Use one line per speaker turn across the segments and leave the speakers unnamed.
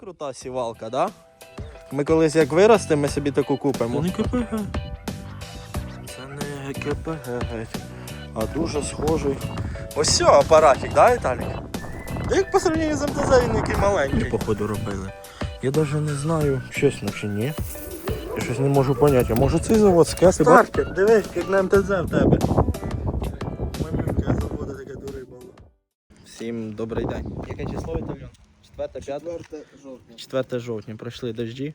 крута сівалка, да? Ми колись як виростемо, ми собі таку купимо.
Це не КПГ.
Це не КПГ, а дуже схожий. Ось все, апаратик, да, Віталій? Як по сравненню з МТЗ він який
І
маленький.
походу робили. Я навіть не знаю, чесно чи ні. Я щось не можу поняти. А може цей завод скеси?
Стартер, дивись, як на МТЗ в тебе. Малюнка заводу таке дури було. Всім добрий день. Яке число Віталіон? 4 5
жовтня.
4 жовтня пройшли дожді.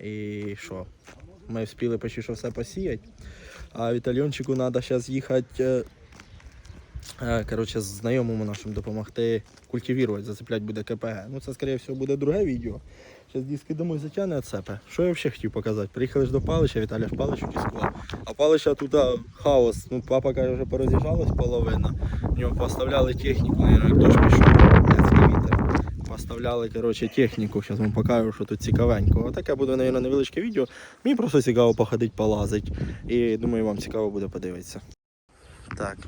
І що? Ми встигли почти що все посіяти. А Вітальончику треба зараз їхати. е, е, Коротше, знайомому нашим допомогти культивувати, зацепляти буде КПГ. Ну це, скоріше всього, буде друге відео. Зараз диски домой затягне оцепе. Що я взагалі хотів показати? Приїхали ж до Палича, Віталя ж Паличу дискував. А Палича тут хаос. Ну, папа каже, вже пороз'їжджалась половина. В нього поставляли техніку, як дощ пішов. Вітер. Коротше, техніку, зараз вам покажу, що тут цікавенько. Отаке буде, мабуть, невеличке відео. Мені просто цікаво походити, полазити. І думаю, вам цікаво буде подивитися. Так.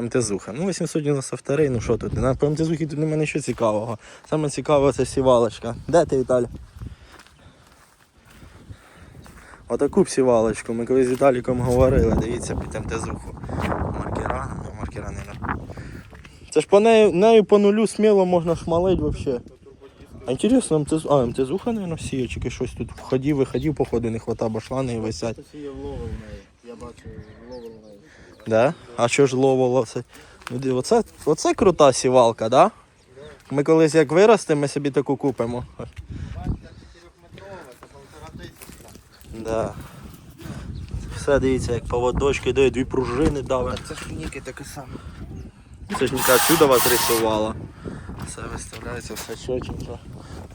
МТЗуха. Ну, 892, ну що тут? На по МТЗухі тут немає нічого цікавого. Саме цікаве це сівалочка. Де ти, Віталій? Отаку сівалочку. Ми колись з Віталіком говорили, дивіться під МТЗуху. Маркера, ну, маркера не. Це ж по нею, нею по нулю сміло можна шмалить взагалі. А інтересно, МТЗ, а, МТЗуха, мабуть, сіячки щось тут входів, виходів, походу, не хвата, бо шлани висять.
Хтось її вловив в неї. Я бачу, вловив в неї.
Да? А що ж ловило це? Ну, Оце, оце крута сівалка, да? Ми колись як виростемо, ми собі таку купимо.
Банька 4-метрова, це полтора тисяча.
Да. Все дивіться, як поводочки дає, дві пружини дали.
Це ж ніки таке саме.
Це ж Ніка чудо вас рисувала. Все виставляється, все чотенько.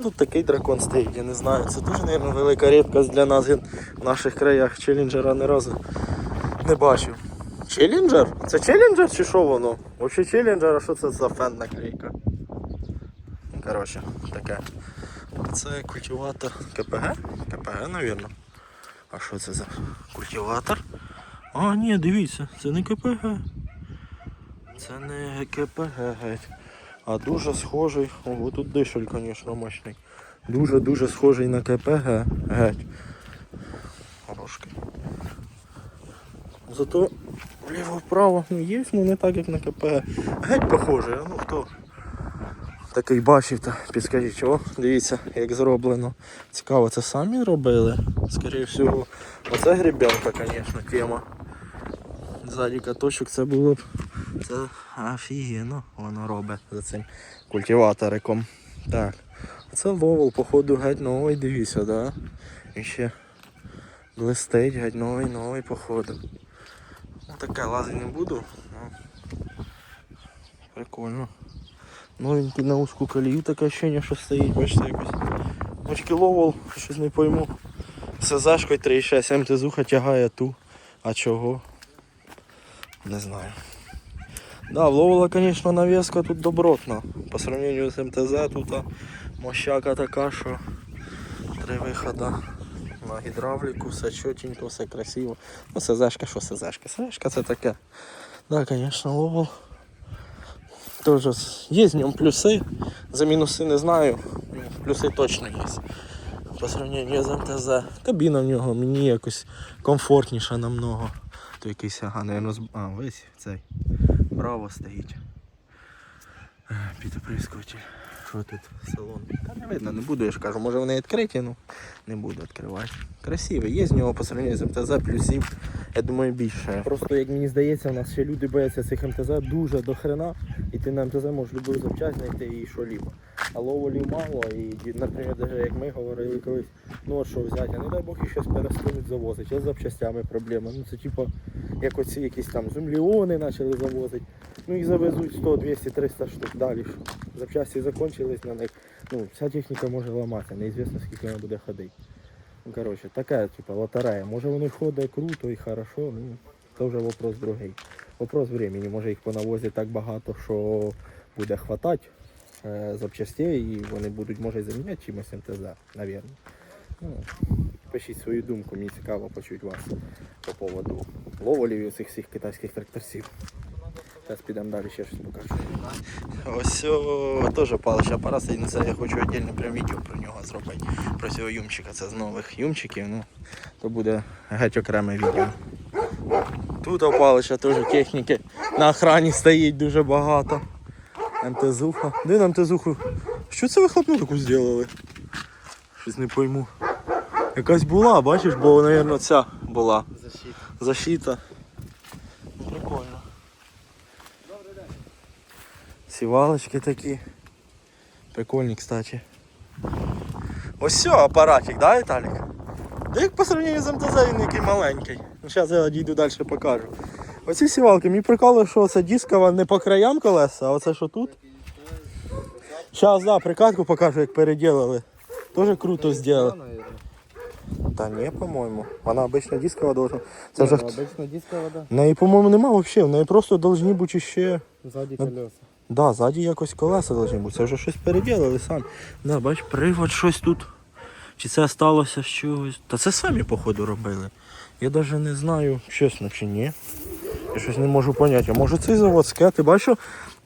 Тут такий дракон стоїть, я не знаю. Це дуже, мабуть, велика рідкость для нас в наших краях. Челленджера ні разу не бачив. Челленджер? Це челленджер чи що воно? Взагалі челленджер, а що це за фен наклейка? Коротше, таке. Це культиватор КПГ? КПГ, мабуть. А що це за культиватор?
А, ні, дивіться, це не КПГ.
Це не КПГ геть. А дуже схожий. Ого, тут дишель, звісно, мощний. Дуже-дуже схожий на КПГ геть. Хороший. Зато вліво-вправо ну, є, ну не так, як на КПГ. Геть похожий, а ну хто такий бачив, то підскажіть, чого? Дивіться, як зроблено. Цікаво, це самі робили? Скоріше всього, оце гребенка, звісно, тема. Ззаді каточок це було б. Це офігенно воно робить за цим культиваториком. Так. Це ловол, походу, геть новий, дивіться, да? І ще блистить, геть новий, новий, походу. Ну таке лазити не буду. Ну. Прикольно. Новенький на узку колію таке ощущення, що стоїть, бачите якось. Очки ловол, щось не пойму. СЗшкою 3,6 МТЗуха тягає ту. А чого? Не знаю. Да, вловила, звісно, навеска тут добротна. По сравнению з МТЗ тут мощака така, що три виходи на гідравліку, все чотенько, все красиво. Ну, СЗшка, що СЗшка? СЗшка це таке. Да, звісно, ловил. Тоже є в ньому плюси. За мінуси не знаю. Ну, Плюси точно є. По сравнению з МТЗ. Кабіна в нього мені якось комфортніша намного. То якийсь ага, наверно, з... А, весь цей. Браво стоїть. Е, Підоприскуватель. Що тут? Салон. Та не видно, не буду, я ж кажу. Може вони відкриті, ну не буду відкривати. Красивий. Є з нього по сравнению з МТЗ плюсів. Я думаю, більше. Просто як мені здається, у нас ще люди бояться цих МТЗ дуже до хрена. І ти на МТЗ можеш любую запчасть знайти і що либо. А ловолів мало, і, наприклад, даже як ми говорили колись, ну от що взяти, а не дай Бог і щось перестануть завозити. А з запчастями проблема. Ну це типу, як оці якісь там зумліони почали завозити. Ну їх завезуть 100, 200, 300 штук далі. Що? Запчасті закончились на них. Ну, вся техніка може ламатися, неізвісно скільки вона буде ходити. Ну, коротше, така, типу, лотерея. Може вони ходять круто і хорошо, ну, це вже вопрос другий. Вопрос времени. Може їх понавозять так багато, що буде хватати е, запчастей і вони будуть, може, заміняти чимось МТЗ, навірно. Ну, пишіть свою думку, мені цікаво почути вас по поводу ловолів цих всіх китайських тракторців.
Зараз підемо далі ще щось покажу.
Ось о, теж палич апарат, і це я хочу віддільне прям відео про нього зробити. Про цього юмчика. Це з нових юмчиків. Ну, то буде геть окреме відео. Тут опалича теж техніки. На охрані стоїть дуже багато. МТЗуха. Де на МТЗуху? Що це ви хлопну таку зробили? Щось не пойму. Якась була, бачиш, бо, мабуть, ця була.
Защита.
Защита. Сівалочки такі. Прикольні, кстати. Ось все, апаратик, да, Віталік? Да як по сравнению з МТЗ він який маленький. Ну, зараз я дійду далі покажу. Оці сівалки, мені приколує, що це дискова не по краям колеса, а оце що тут. Зараз, да, прикатку покажу, як переділили. Тоже круто зробили. Та ні, по-моєму. Вона обично дискова должна. Це вже
Обычно дискова
в неї, по-моєму, нема взагалі. В неї просто должні бути ще. Ну,
колеса.
Да, ззаді якось колеса должні бути. Це вже щось переділили самі. Да, бач, привод щось тут. Чи це сталося з чогось? Та це самі, походу, робили. Я навіть не знаю, чесно чи ні. Я щось не можу зрозуміти. А може цей заводське? Ти бачиш,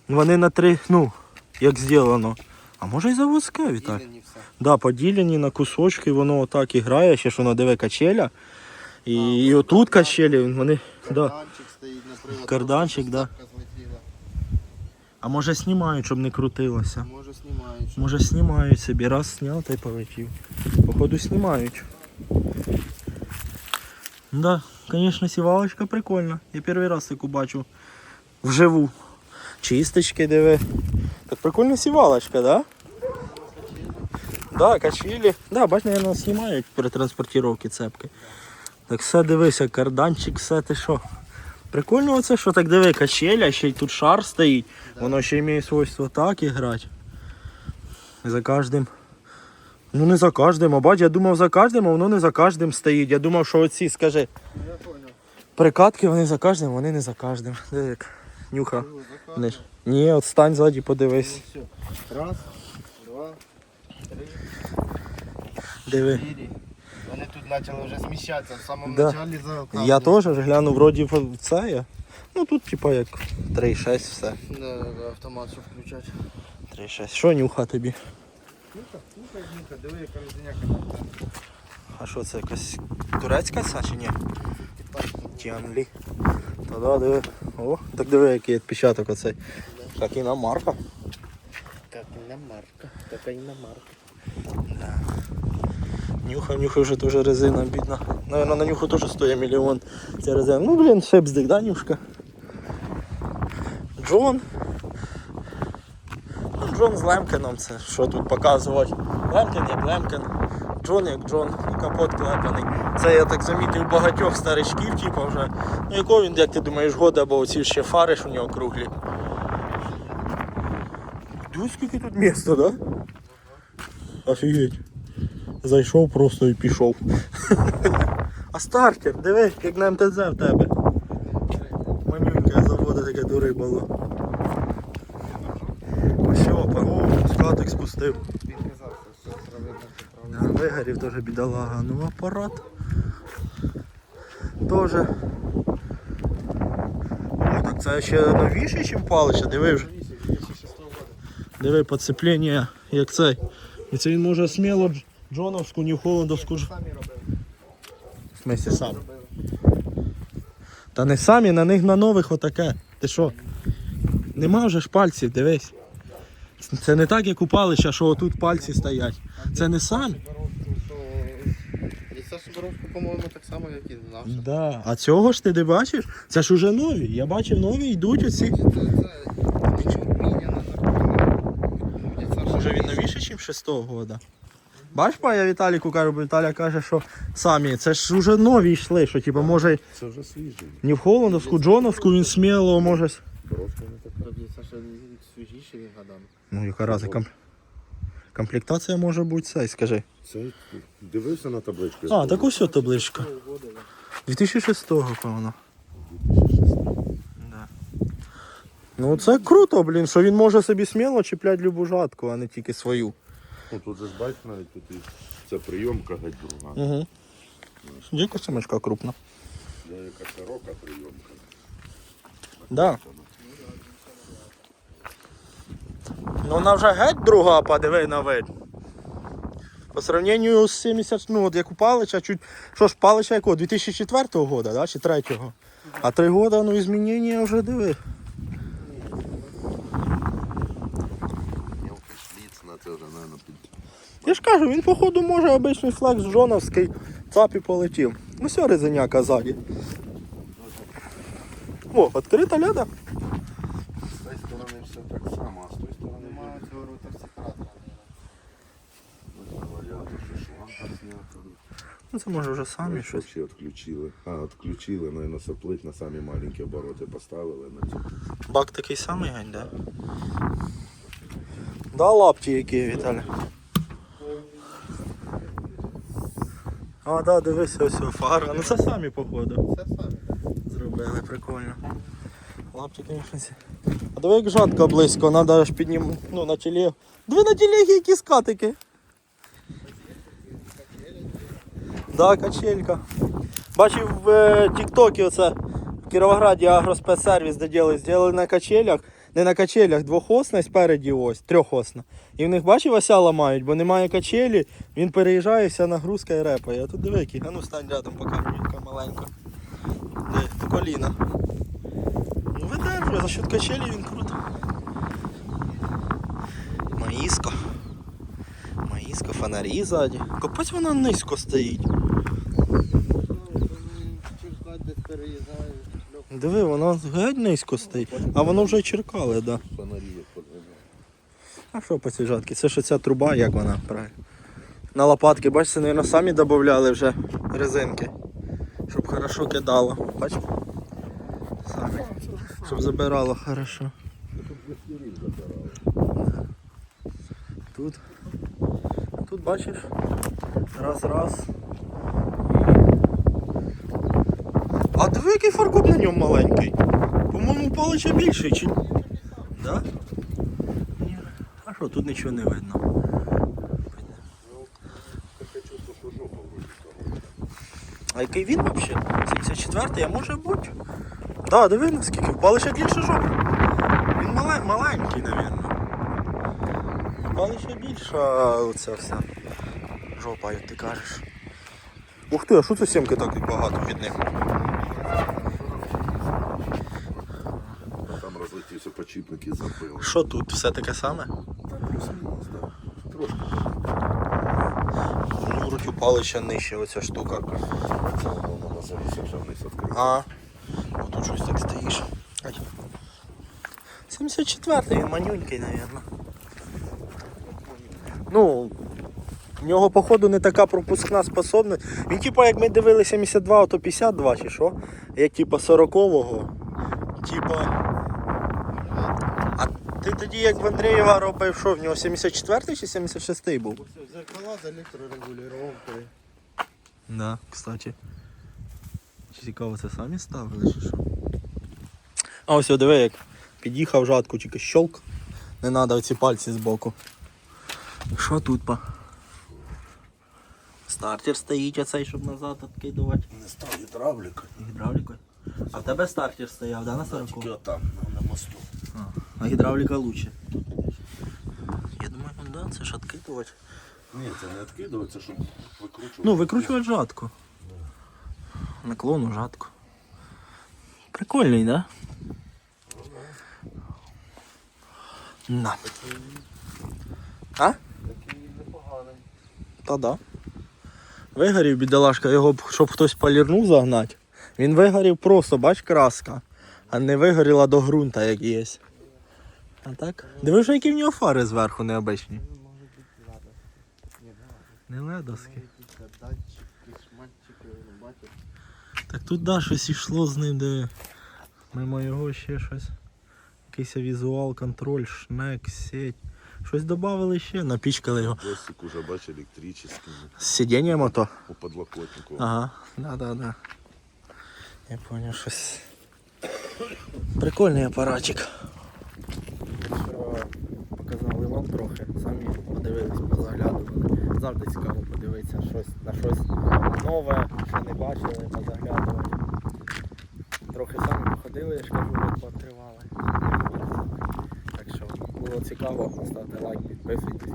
вони на три, ну, як зроблено. А може і заводське, Віталій? Да, поділені на кусочки, воно отак і грає, ще ж воно диви качеля. І, і отут качелі, вони. Да.
Карданчик стоїть на приводі.
Карданчик, да. А може знімають, щоб не крутилося.
Може знімають.
Може знімають собі, раз зняв та й полетів. Походу знімають. Да, звісно, сівалочка прикольна. Я перший раз таку бачу вживу. Чисточки диви. Так прикольна сівалочка, да? Да, качелі. Да, бач, наверное, знімають при транспортировці цепки. Так все дивися, карданчик, все ти що. Прикольно оце, що так диви, качеля, ще й тут шар стоїть. Воно ще має свойство так і грати. За кожним. Ну не за кожним, а бач, я думав за кожним, а воно не за кожним стоїть. Я думав, що оці, скажи,
Я
прикатки вони за кожним, вони не за кожним. Диви як. Нюха. Не. Ні, от стань ззаді, подивись.
Ну. Раз, два, три,
Диви.
Вони тут почали вже зміщатися в самому
Да.
началі за
Я теж ж гляну, вроді в- це є. Ну тут типа як 3,6 все.
Да, да, автомат, щоб включати.
3,6. Що нюха тобі?
Ну-ка, Ніка, диви, яка розиняка.
А що це якась турецька ця чи ні? Тіанлі. Та да, диви. О, так диви, який відпечаток оцей. Так і на марка.
Як іномарка, така іномарка.
Нюха, нюха вже теж резина бідна. Наверно, на нюху теж стоїть мільйон. Ця резина. Ну блін, шепздик, да, нюшка? Джон. Ну, Джон з Лемкеном, це що тут показувати. Лемкен як Лемкен, Джон як Джон, і капот клепаний. Це я так замітив багатьох старичків, типу вже. Ну якого він, як ти думаєш, года, бо оці ще фари ж у нього круглі. Дивись, скільки тут міста, да? Офігеть. Зайшов просто і пішов. а стартер, диви, як на МТЗ в тебе. Манюнька заводи таке дурибало. Ось що, о, скатик спустив. Вигорів теж бідолага. Ну апарат. О, так це ще новіший, ніж палича, диви вже. Диви поцеплення, як цей. І це він може сміло джоновську, нью-холландовську ж.
Самі робили.
В смысле сам. Та не самі, на них на нових отаке. Ти що? Нема вже ж пальців, дивись. Це не так, як у палича, що отут пальці стоять. Це не самі.
І по-моєму, так само, як і наша.
Да. А цього ж ти не бачиш? Це ж уже нові. Я бачив нові йдуть оці. Може він новіший, ніж 6-го года. Бач, па, я Віталіку кажу, бо Віталій каже, що самі, це ж вже нові йшли, що типу, може
Це вже свіжий.
не в Холландовську, Джоновську він сміло може. с-
не.
Тобі Саша свіжіший він гадам.
Ну, яка разі комп... комплектація може бути цей, скажи.
Це дивився на табличку.
А, так ось табличка. 2006-го, певно. Да. Ну це круто, блін, що він може собі сміло чіпляти любу жатку, а не тільки свою.
Ну, тут же ж бачиш навіть тут і це прийомка геть друга.
Угу. Дійка самочка крупна.
Це яка широка прийомка.
Да. Ну вона вже геть друга, подиви на вид. По сравненню з 70, ну от як у Палича, чуть. Що ж, Палича якого? 2004 року, да? чи 3 А 3 роки, ну і змінення вже диви.
Мелкий шліц на це вже, мабуть, під...
Я ж кажу, він походу може обичний флекс Джоновський, цап і полетів. Ну все резиняка ззаді. О, відкрита ляда.
З цієї сторони все так само, а з тої сторони
Немає цього.
Ну це може вже самі щось.
Ще відключили. А, відключили, мабуть, соплить на самі маленькі обороти поставили на.
Бак такий самий гань, да? Да, лапті які, Віталій. А, да, дивись, ось ось фара. Ну це самі походу.
Це самі.
Зробили, прикольно. Звісно. ці. А диви як жатка близько, треба аж піднім, ну, на тілі. Диви на тілегі які скатики. Да, качелька. Бачив в е, Тіктокі оце в Кіровограді агроспецсервіс, де діли, зробили на качелях, не на качелях, двохосна спереді ось, трьохосна. І в них бачив ося ламають, бо немає качелі, він переїжджає, вся нагрузка і репає. А тут диви, який. а ну стань рядом, покажу, яка маленька. Де, коліна. Ну видержує, за счет качелі він круто. Маїско. Маїско, фонарі ззаді. Капець вона низько стоїть. Диви, вона геть низько стоїть. А воно вже черкали, так. Да. А що по цій жатці? Це ж ця труба, як вона правильно. На лопатки, бачите, мабуть, самі додавали вже резинки. Щоб хорошо кидало. Бач? Самі. Щоб забирало хорошо. Тут. Тут бачиш. Раз, раз. А диви, який фаркоп на ньому маленький. По-моєму, палича більший, чи? Да? Ні. А що, тут нічого не видно. А який він взагалі? 74-й, а може бути? Да, диви наскільки. Палище більше жопа. Він мале, маленький, мабуть. Палище більша оця вся жопа, як ти кажеш. Ух ти, а що це сімки так багато від них?
Там і забив.
Що тут? Все таке саме?
Плюс-мінус, так. Трошки.
Ну, вроді палища нижче оця штука.
Це воно на вже вниз відкрив.
А, о, тут щось так стоїш. 74-й, він манюнький, мабуть. Ну, в нього, походу, не така пропускна способність. Він, типа, як ми дивилися 72, то 52 чи що? Як типа 40-го. Типа. Тоді, як в Андрієва робив, що в нього 74 чи 76 був?
Зеркала з електрорегулювання.
Да, кстати. Чи цікаво, це самі ставили чи що? А ось диви, як під'їхав жатку, тільки щолк. Не треба оці пальці збоку. Що тут па? Стартер стоїть оцей, щоб назад відкидувати.
Не став гідравліка.
Гідравлікою. А в тебе стартер стояв, да, на 40?
Тільки отам, на мосту.
А гідравліка лучше. Я думаю, ну да, це ж відкидувати.
Ні, це не відкидується, щоб викручувати.
Ну, викручувати жатку. Наклону жатку. Прикольний, да? На. А?
Такий непоганий.
Та да. Вигорів бідолашка, його б, щоб хтось полірнув загнати. Він вигорів просто, бач, краска. А не вигоріла до ґрунта, як є. А так? Диви, які в нього фари зверху необичні. Не ледоски. Так тут да, щось ішло з ним, де мимо його ще щось. Якийсь візуал, контроль, шнек, сеть. Щось додали ще, напічкали його.
Джойстик уже бач електричний,
З сидінням ото.
по подлокотнику.
Ага, да, да, да. Я понял, щось. Прикольний апаратик. Вам трохи, самі подивились, позаглядували. Завжди цікаво подивитися щось на щось нове, що не бачили, позаглядували. Трохи самі походили, я ж кажу, як пооткривали. Так що було цікаво, поставте лайк, підписуйтесь.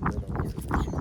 До нових зустрічей.